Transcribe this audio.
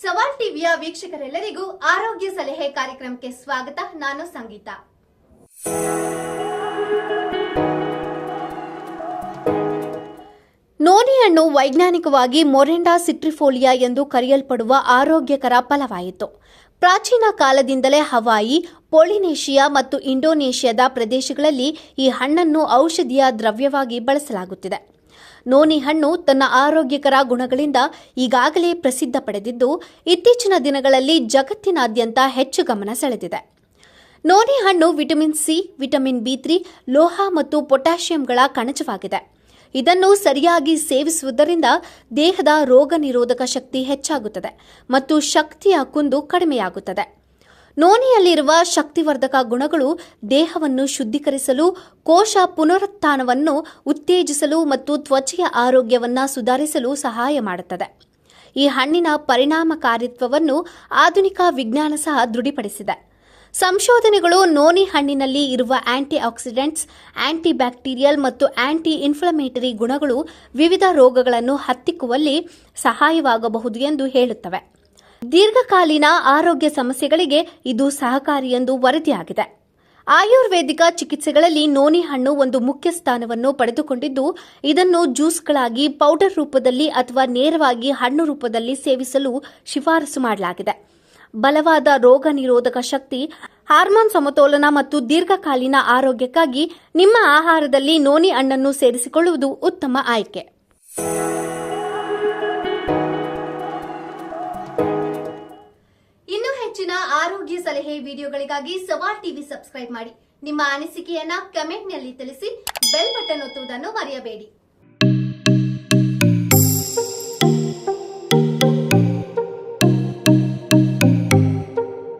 ಸವಾಲ್ ಟಿವಿಯ ವೀಕ್ಷಕರೆಲ್ಲರಿಗೂ ಆರೋಗ್ಯ ಸಲಹೆ ಕಾರ್ಯಕ್ರಮಕ್ಕೆ ಸ್ವಾಗತ. ನಾನು ಸಂಗೀತ. ನೋನಿ ಹಣ್ಣು ವೈಜ್ಞಾನಿಕವಾಗಿ ಮೊರೆಂಡಾ ಸಿಟ್ರಿಫೋಲಿಯಾ ಎಂದು ಕರೆಯಲ್ಪಡುವ ಆರೋಗ್ಯಕರ ಫಲವಾಯಿತು. ಪ್ರಾಚೀನ ಕಾಲದಿಂದಲೇ ಹವಾಯಿ, ಪೊಲಿನೇಷಿಯಾ ಮತ್ತು ಇಂಡೋನೇಷ್ಯಾದ ಪ್ರದೇಶಗಳಲ್ಲಿ ಈ ಹಣ್ಣನ್ನು ಔಷಧೀಯ ದ್ರವ್ಯವಾಗಿ ಬಳಸಲಾಗುತ್ತಿದೆ. ನೋನಿ ಹಣ್ಣು ತನ್ನ ಆರೋಗ್ಯಕರ ಗುಣಗಳಿಂದ ಈಗಾಗಲೇ ಪ್ರಸಿದ್ಧ ಪಡೆದಿದ್ದು, ಇತ್ತೀಚಿನ ದಿನಗಳಲ್ಲಿ ಜಗತ್ತಿನಾದ್ಯಂತ ಹೆಚ್ಚು ಗಮನ ಸೆಳೆದಿದೆ. ನೋನಿ ಹಣ್ಣು vitamin C, vitamin B three ಲೋಹ ಮತ್ತು ಪೊಟ್ಯಾಷಿಯಂಗಳ ಕಣಜವಾಗಿದೆ. ಇದನ್ನು ಸರಿಯಾಗಿ ಸೇವಿಸುವುದರಿಂದ ದೇಹದ ರೋಗ ನಿರೋಧಕ ಶಕ್ತಿ ಹೆಚ್ಚಾಗುತ್ತದೆ ಮತ್ತು ಶಕ್ತಿಯ ಕುಂದು ಕಡಿಮೆಯಾಗುತ್ತದೆ. ನೋನಿಯಲ್ಲಿರುವ ಶಕ್ತಿವರ್ಧಕ ಗುಣಗಳು ದೇಹವನ್ನು ಶುದ್ಧೀಕರಿಸಲು, ಕೋಶ ಪುನರುತ್ಥಾನವನ್ನು ಉತ್ತೇಜಿಸಲು ಮತ್ತು ತ್ವಚೆಯ ಆರೋಗ್ಯವನ್ನು ಸುಧಾರಿಸಲು ಸಹಾಯ ಮಾಡುತ್ತದೆ. ಈ ಹಣ್ಣಿನ ಪರಿಣಾಮಕಾರಿತ್ವವನ್ನು ಆಧುನಿಕ ವಿಜ್ಞಾನ ಸಹ ದೃಢಪಡಿಸಿದೆ ಸಂಶೋಧನೆಗಳು ನೋನಿ ಹಣ್ಣಿನಲ್ಲಿ ಇರುವ ಆಂಟಿ ಆಕ್ಸಿಡೆಂಟ್ಸ್ ಆಂಟಿ ಬ್ಯಾಕ್ಟೀರಿಯಲ್ ಮತ್ತು ಆಂಟಿ ಇನ್ಫ್ಲಮೇಟರಿ ಗುಣಗಳು ವಿವಿಧ ರೋಗಗಳನ್ನು ಹತ್ತಿಕ್ಕುವಲ್ಲಿ ಸಹಾಯವಾಗಬಹುದು ಎಂದು ಹೇಳುತ್ತವೆ. ದೀರ್ಘಕಾಲೀನ ಆರೋಗ್ಯ ಸಮಸ್ಯೆಗಳಿಗೆ ಇದು ಸಹಕಾರಿ ಎಂದು ವರದಿಯಾಗಿದೆ. ಆಯುರ್ವೇದಿಕ ಚಿಕಿತ್ಸೆಗಳಲ್ಲಿ ನೋನಿ ಹಣ್ಣು ಒಂದು ಮುಖ್ಯ ಸ್ಥಾನವನ್ನು ಪಡೆದುಕೊಂಡಿದ್ದು, ಇದನ್ನು ಜ್ಯೂಸ್ಗಳಾಗಿ, ಪೌಡರ್ ರೂಪದಲ್ಲಿ ಅಥವಾ ನೇರವಾಗಿ ಹಣ್ಣು ರೂಪದಲ್ಲಿ ಸೇವಿಸಲು ಶಿಫಾರಸು ಮಾಡಲಾಗಿದೆ. ಬಲವಾದ ರೋಗ ನಿರೋಧಕ ಶಕ್ತಿ, ಹಾರ್ಮೋನ್ ಸಮತೋಲನ ಮತ್ತು ದೀರ್ಘಕಾಲೀನ ಆರೋಗ್ಯಕ್ಕಾಗಿ ನಿಮ್ಮ ಆಹಾರದಲ್ಲಿ ನೋನಿ ಹಣ್ಣನ್ನು ಸೇರಿಸಿಕೊಳ್ಳುವುದು ಉತ್ತಮ ಆಯ್ಕೆ. ಆರೋಗ್ಯ ಸಲಹೆ ವಿಡಿಯೋಗಳಿಗಾಗಿ ಸವಾಲ್ ಟಿವಿ ಸಬ್ಸ್ಕ್ರೈಬ್ ಮಾಡಿ. ನಿಮ್ಮ ಅನಿಸಿಕೆಯನ್ನ ಕಮೆಂಟ್ನಲ್ಲಿ ತಿಳಿಸಿ ಬೆಲ್ ಬಟನ್ ಒತ್ತುವುದನ್ನು ಮರೆಯಬೇಡಿ.